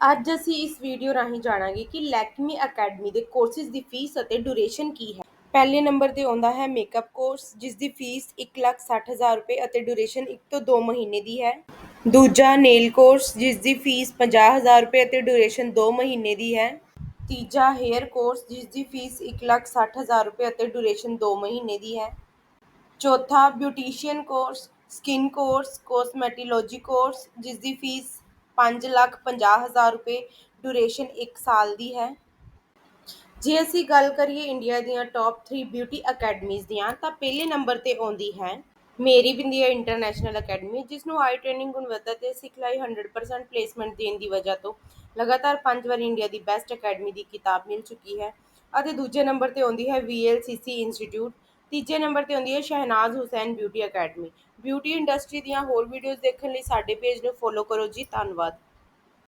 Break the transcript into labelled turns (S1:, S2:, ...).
S1: ਅੱਜ ਅਸੀਂ ਇਸ ਵੀਡੀਓ ਰਾਹੀਂ ਜਾਣਾਂਗੇ ਕਿ ਲੈਕਮੀ ਅਕੈਡਮੀ ਦੇ ਕੋਰਸਿਸ ਦੀ ਫੀਸ ਅਤੇ ਡਿਊਰੇਸ਼ਨ ਕੀ ਹੈ। ਪਹਿਲੇ ਨੰਬਰ ਤੇ ਆਉਂਦਾ ਹੈ ਮੇਕਅਪ ਕੋਰਸ ਜਿਸ ਦੀ ਫੀਸ 1,60,000 ਰੁਪਏ ਅਤੇ ਡਿਊਰੇਸ਼ਨ 1 ਤੋਂ 2 ਮਹੀਨੇ ਦੀ ਹੈ। ਦੂਜਾ ਨੇਲ ਕੋਰਸ ਜਿਸ ਦੀ ਫੀਸ 50,000 ਰੁਪਏ ਅਤੇ ਡਿਊਰੇਸ਼ਨ 2 ਮਹੀਨੇ ਦੀ ਹੈ। ਤੀਜਾ ਹੇਅਰ ਕੋਰਸ ਜਿਸ ਦੀ ਫੀਸ 1,60,000 ਰੁਪਏ ਅਤੇ ਡਿਊਰੇਸ਼ਨ 2 ਮਹੀਨੇ ਦੀ ਹੈ। ਚੌਥਾ beautician course skin course cosmetology course ਜਿਸ ਦੀ ਫੀਸ 5,50,000 ਰੁਪਏ ਡਿਊਰੇਸ਼ਨ ਇੱਕ ਸਾਲ ਦੀ ਹੈ। ਜੇ ਅਸੀਂ ਗੱਲ ਕਰੀਏ ਇੰਡੀਆ ਦੀਆਂ ਟੌਪ 3 ਬਿਊਟੀ ਅਕੈਡਮੀਜ਼ ਦੀਆਂ ਤਾਂ ਪਹਿਲੇ ਨੰਬਰ ਤੇ ਆਉਂਦੀ ਹੈ ਮੇਰੀ ਬਿੰਦੀਆ ਇੰਟਰਨੈਸ਼ਨਲ ਅਕੈਡਮੀ ਜਿਸ ਨੂੰ ਆਈ ਟ੍ਰੇਨਿੰਗ ਗੁਣਵੱਤਾ ਤੇ ਸਿਖਲਾਈ 100% ਪਲੇਸਮੈਂਟ ਦੇਣ ਦੀ ਵਜ੍ਹਾ ਤੋਂ ਲਗਾਤਾਰ 5 ਵਾਰ ਇੰਡੀਆ ਦੀ ਬੈਸਟ ਅਕੈਡਮੀ ਦੀ ਕਿਤਾਬ ਮਿਲ ਚੁੱਕੀ ਹੈ। ਅਤੇ ਦੂਜੇ ਨੰਬਰ ਤੇ ਆਉਂਦੀ ਹੈ VLCC ਇੰਸਟੀਚਿਊਟ ਤੀਜੇ ਨੰਬਰ ਤੇ ਆਉਂਦੀ ਹੈ Shahnaz Hussain beauty academy. Beauty industry ਦੀਆਂ ਹੋਰ ਵੀਡੀਓਜ਼ ਦੇਖਣ ਲਈ ਸਾਡੇ ਪੇਜ ਨੂੰ ਫੋਲੋ ਕਰੋ ਜੀ, ਧੰਨਵਾਦ।